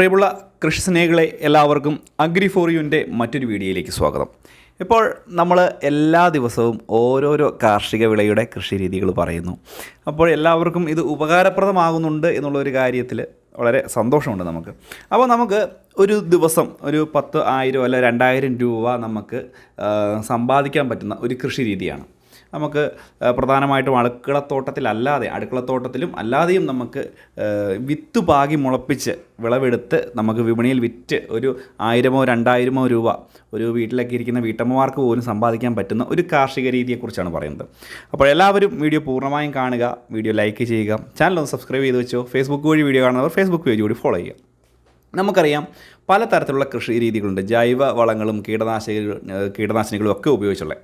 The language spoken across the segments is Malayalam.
പ്രിയമുള്ള കൃഷി സ്നേഹികളെ എല്ലാവർക്കും അഗ്രി ഫോർ യുവിന്റെ മറ്റൊരു വീഡിയോയിലേക്ക് സ്വാഗതം. ഇപ്പോൾ നമ്മൾ എല്ലാ ദിവസവും ഓരോരോ കാർഷിക വിളയുടെ കൃഷി രീതികൾ പറയുന്നു. അപ്പോൾ എല്ലാവർക്കും ഇത് ഉപകാരപ്രദമാകുന്നുണ്ട് എന്നുള്ളൊരു കാര്യത്തിൽ വളരെ സന്തോഷമുണ്ട് നമുക്ക്. അപ്പോൾ നമുക്ക് ഒരു ദിവസം ഒരു പത്ത് ആയിരം അല്ല രണ്ടായിരം രൂപ നമുക്ക് സമ്പാദിക്കാൻ പറ്റുന്ന ഒരു കൃഷി രീതിയാണ്. നമുക്ക് പ്രധാനമായിട്ടും അടുക്കളത്തോട്ടത്തിലല്ലാതെ അടുക്കളത്തോട്ടത്തിലും അല്ലാതെയും നമുക്ക് വിത്ത് പാകി മുളപ്പിച്ച് വിളവെടുത്ത് നമുക്ക് വിപണിയിൽ വിറ്റ് ഒരു ആയിരമോ രണ്ടായിരമോ രൂപ ഒരു വീട്ടിലൊക്കെ ഇരിക്കുന്ന വീട്ടമ്മമാർക്ക് പോലും സമ്പാദിക്കാൻ പറ്റുന്ന ഒരു കാർഷിക രീതിയെക്കുറിച്ചാണ് പറയുന്നത്. അപ്പോൾ എല്ലാവരും വീഡിയോ പൂർണമായും കാണുക വീഡിയോ ലൈക്ക് ചെയ്യുക ചാനൽ ഒന്ന് സബ്സ്ക്രൈബ് ചെയ്ത് വെച്ചോ ഫേസ്ബുക്ക് വഴി വീഡിയോ കാണുന്നവർ ഫേസ്ബുക്ക് പേജ് കൂടി ഫോളോ ചെയ്യുക. നമുക്കറിയാം പലതരത്തിലുള്ള കൃഷി രീതികളുണ്ട് ജൈവ വളങ്ങളും കീടനാശിനികൾ കീടനാശിനികളും ഒക്കെ ഉപയോഗിച്ചുള്ള.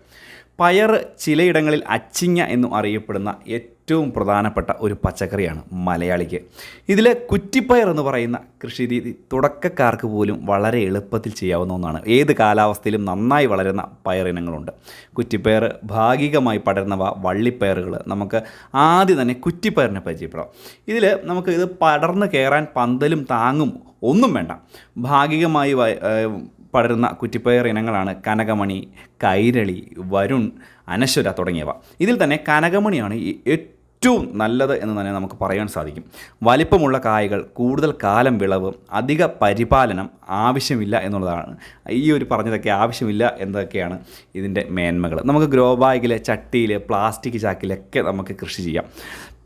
പയർ ചിലയിടങ്ങളിൽ അച്ചിങ്ങ എന്നും അറിയപ്പെടുന്ന ഏറ്റവും പ്രധാനപ്പെട്ട ഒരു പച്ചക്കറിയാണ് മലയാളിക്ക്. ഇതിലെ കുറ്റിപ്പയർ എന്ന് പറയുന്ന കൃഷിരീതി തുടക്കക്കാർക്ക് പോലും വളരെ എളുപ്പത്തിൽ ചെയ്യാവുന്ന ഒന്നാണ്. ഏത് കാലാവസ്ഥയിലും നന്നായി വളരുന്ന പയറിനങ്ങളുണ്ട് കുറ്റിപ്പയർ ഭാഗികമായി പടരുന്നവ വള്ളിപ്പയറുകൾ. നമുക്ക് ആദ്യം തന്നെ കുറ്റിപ്പയറിനെ പരിചയപ്പെടാം. ഇതിൽ നമുക്ക് ഇത് പടർന്നു കയറാൻ പന്തലും താങ്ങും ഒന്നും വേണ്ട. ഭാഗികമായി പടരുന്ന കുറ്റിപ്പയർ ഇനങ്ങളാണ് കനകമണി കൈരളി വരുൺ അനശ്വര തുടങ്ങിയവ. ഇതിൽ തന്നെ കനകമണിയാണ് ഏറ്റവും നല്ലത് എന്ന് തന്നെ നമുക്ക് പറയാൻ സാധിക്കും. വലിപ്പമുള്ള കായകൾ കൂടുതൽ കാലം വിളവ് അധിക പരിപാലനം ആവശ്യമില്ല എന്നുള്ളതാണ്. ഈ ഒരു പറഞ്ഞതൊക്കെ ആവശ്യമില്ല എന്നതൊക്കെയാണ് ഇതിന്റെ മേന്മകൾ നമുക്ക് ഗ്രോ ബാഗിൽ ചട്ടിയിൽ പ്ലാസ്റ്റിക് ചാക്കിലൊക്കെ നമുക്ക് കൃഷി ചെയ്യാം.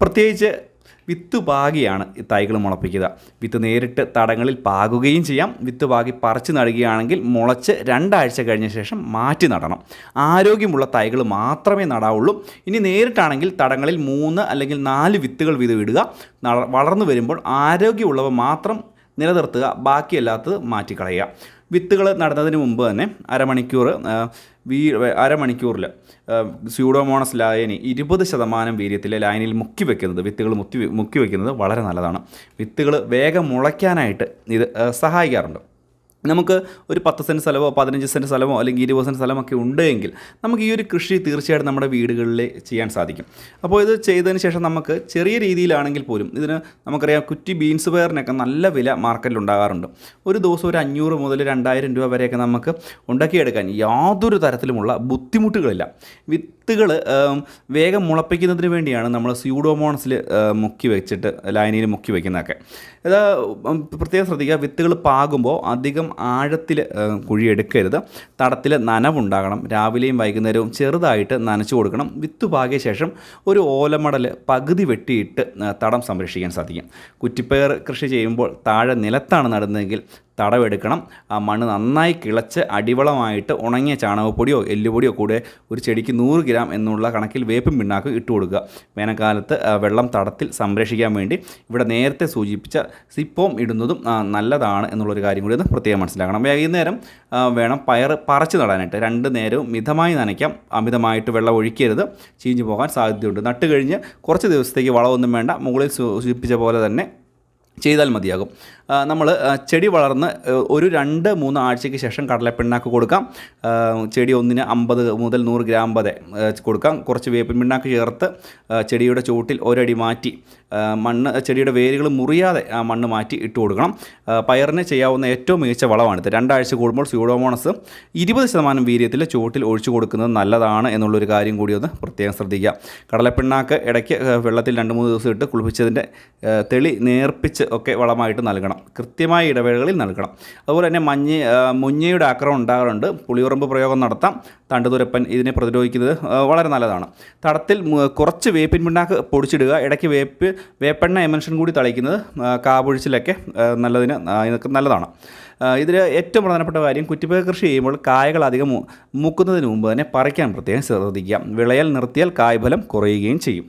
പ്രത്യേകിച്ച് വിത്ത് പാകിയാണ് ഈ തൈകൾ മുളപ്പിക്കുക. വിത്ത് നേരിട്ട് തടങ്ങളിൽ പാകുകയും ചെയ്യാം. വിത്ത് പാകി പറിച്ചു നടുകയാണെങ്കിൽ മുളച്ച് രണ്ടാഴ്ച കഴിഞ്ഞ ശേഷം മാറ്റി നടണം. ആരോഗ്യമുള്ള തൈകൾ മാത്രമേ നടാവുള്ളൂ. ഇനി നേരിട്ടാണെങ്കിൽ തടങ്ങളിൽ മൂന്ന് അല്ലെങ്കിൽ നാല് വിത്തുകൾ വീതം ഇടുക. വളർന്നു വരുമ്പോൾ ആരോഗ്യമുള്ളവ മാത്രം നിലനിർത്തുക. ബാക്കിയല്ലാത്തത് മാറ്റിക്കളയുക. വിത്തുകൾ നടന്നതിന് മുമ്പ് തന്നെ അരമണിക്കൂർ വീ അരമണിക്കൂറിൽ സ്യൂഡോമോണസ് ലായനി ഇരുപത് ശതമാനം വീര്യത്തിലെ ലൈനിൽ മുക്കി വെക്കുന്നത് വിത്തുകൾ മുക്കി മുക്കി വെക്കുന്നത് വളരെ നല്ലതാണ്. വിത്തുകൾ വേഗം മുളയ്ക്കാനായിട്ട് ഇത് സഹായിക്കാറുണ്ട്. നമുക്ക് ഒരു പത്ത് സെന്റ് സ്ഥലമോ പതിനഞ്ച് സെന്റ് സ്ഥലമോ അല്ലെങ്കിൽ ഇരുപത് സെന്റ് സ്ഥലമൊക്കെ ഉണ്ടെങ്കിൽ നമുക്ക് ഈ ഒരു കൃഷി തീർച്ചയായിട്ടും നമ്മുടെ വീടുകളിൽ ചെയ്യാൻ സാധിക്കും. അപ്പോൾ ഇത് ചെയ്തതിന് ശേഷം നമുക്ക് ചെറിയ രീതിയിലാണെങ്കിൽ പോലും ഇതിന് നമുക്കറിയാം കുറ്റി ബീൻസ് പയറിനൊക്കെ നല്ല വില മാർക്കറ്റിൽ ഉണ്ടാകാറുണ്ട്. ഒരു ദിവസം ഒരു അഞ്ഞൂറ് മുതൽ രണ്ടായിരം രൂപ വരെയൊക്കെ നമുക്ക് ഉണ്ടാക്കിയെടുക്കാൻ യാതൊരു തരത്തിലുമുള്ള ബുദ്ധിമുട്ടുകളില്ല. വിത്തുകൾ വേഗം മുളപ്പിക്കുന്നതിന് വേണ്ടിയാണ് നമ്മൾ സ്യൂഡോമോണസിൽ മുക്കി വെച്ചിട്ട് ലൈനിയിൽ മുക്കി വയ്ക്കുന്നതൊക്കെ ഇത് പ്രത്യേകം ശ്രദ്ധിക്കുക വിത്തുകൾ പാകുമ്പോൾ അധികം ആഴത്തിൽ കുഴിയെടുക്കരുത്. തടത്തിൽ നനവുണ്ടാകണം. രാവിലെയും വൈകുന്നേരവും ചെറുതായിട്ട് നനച്ചു കൊടുക്കണം. വിത്ത് പാകിയ ശേഷം ഒരു ഓലമടൽ പകുതി വെട്ടിയിട്ട് തടം സംരക്ഷിക്കാൻ സാധിക്കും. കുറ്റിപ്പയർ കൃഷി ചെയ്യുമ്പോൾ താഴെ നിലത്താണ് നടുന്നതെങ്കിൽ തടവെടുക്കണം. ആ മണ്ണ് നന്നായി കിളച്ച് അടിവളമായിട്ട് ഉണങ്ങിയ ചാണകപ്പൊടിയോ എല്ലുപൊടിയോ കൂടെ ഒരു ചെടിക്ക് നൂറ് ഗ്രാം എന്നുള്ള കണക്കിൽ വേപ്പും പിണ്ണാക്കും ഇട്ട് കൊടുക്കുക. വേനൽക്കാലത്ത് വെള്ളം തടത്തിൽ സംരക്ഷിക്കാൻ വേണ്ടി ഇവിടെ നേരത്തെ സൂചിപ്പിച്ച സിപ്പോം ഇടുന്നതും നല്ലതാണ് എന്നുള്ളൊരു കാര്യം കൂടി ഒന്ന് പ്രത്യേകം മനസ്സിലാക്കണം. വൈകുന്നേരം വേണം പയർ പറച്ച് നടാനായിട്ട്. രണ്ട് നേരവും മിതമായി നനയ്ക്കാം. അമിതമായിട്ട് വെള്ളം ഒഴിക്കരുത്. ചീഞ്ഞു പോകാൻ സാധ്യതയുണ്ട്. നട്ട് കഴിഞ്ഞ് കുറച്ച് ദിവസത്തേക്ക് വളമൊന്നും വേണ്ട. മുകളിൽ സൂചിപ്പിച്ച പോലെ തന്നെ ചെയ്താൽ മതിയാകും. നമ്മൾ ചെടി വളർന്ന് ഒരു രണ്ട് മൂന്ന് ആഴ്ചയ്ക്ക് ശേഷം കടലപ്പിണ്ണാക്ക് കൊടുക്കാം. ചെടി ഒന്നിന് അമ്പത് മുതൽ നൂറ് ഗ്രാം വരെ കൊടുക്കാം. കുറച്ച് വേപ്പിൻ പിണ്ണാക്ക് ചേർത്ത് ചെടിയുടെ ചുവട്ടിൽ ഒരടി മാറ്റി മണ്ണ് ചെടിയുടെ വേരുകൾ മുറിയാതെ ആ മണ്ണ് മാറ്റി ഇട്ട് കൊടുക്കണം. പയറിന് ചെയ്യാവുന്ന ഏറ്റവും മികച്ച വളമാണിത്. രണ്ടാഴ്ച കൂടുമ്പോൾ സ്യൂഡോമോണസ് ഇരുപത് ശതമാനം വീര്യത്തിൽ ചുവട്ടിൽ ഒഴിച്ചു കൊടുക്കുന്നത് നല്ലതാണ് എന്നുള്ളൊരു കാര്യം കൂടി ഒന്ന് പ്രത്യേകം ശ്രദ്ധിക്കുക. കടലപ്പിണ്ണാക്ക് ഇടയ്ക്ക് വെള്ളത്തിൽ രണ്ട് മൂന്ന് ദിവസം ഇട്ട് കുളിപ്പിച്ചതിന്റെ തെളി നേർപ്പിച്ച് ഒക്കെ വളമായിട്ട് നൽകണം. കൃത്യമായ ഇടവേളകളിൽ നൽകണം. അതുപോലെ തന്നെ മഞ്ഞ മുഞ്ഞയുടെ ആക്രമം ഉണ്ടാകാറുണ്ട്. പുളിയുറമ്പ് പ്രയോഗം നടത്താം. തണ്ടുതുരപ്പൻ ഇതിനെ പ്രതിരോധിക്കുന്നത് വളരെ നല്ലതാണ്. തടത്തിൽ കുറച്ച് വേപ്പിൻ പിണ്ണാക്ക് പൊടിച്ചിടുക ഇടയ്ക്ക് വേപ്പ് വേപ്പെണ്ണ എമൻഷൻ കൂടി തളിക്കുന്നത് കാപൊഴിച്ചിലൊക്കെ നല്ലതിന് നല്ലതാണ്. ഇതിൽ ഏറ്റവും പ്രധാനപ്പെട്ട കാര്യം കുറ്റിപ്പക കൃഷി ചെയ്യുമ്പോൾ കായകൾ അധികം മൂക്കുന്നതിന് മുമ്പ് തന്നെ പറിക്കാൻ പ്രത്യേകം ശ്രദ്ധിക്കുക. വിളയൽ നിർത്തിയാൽ കായ്ഫലം കുറയുകയും ചെയ്യും.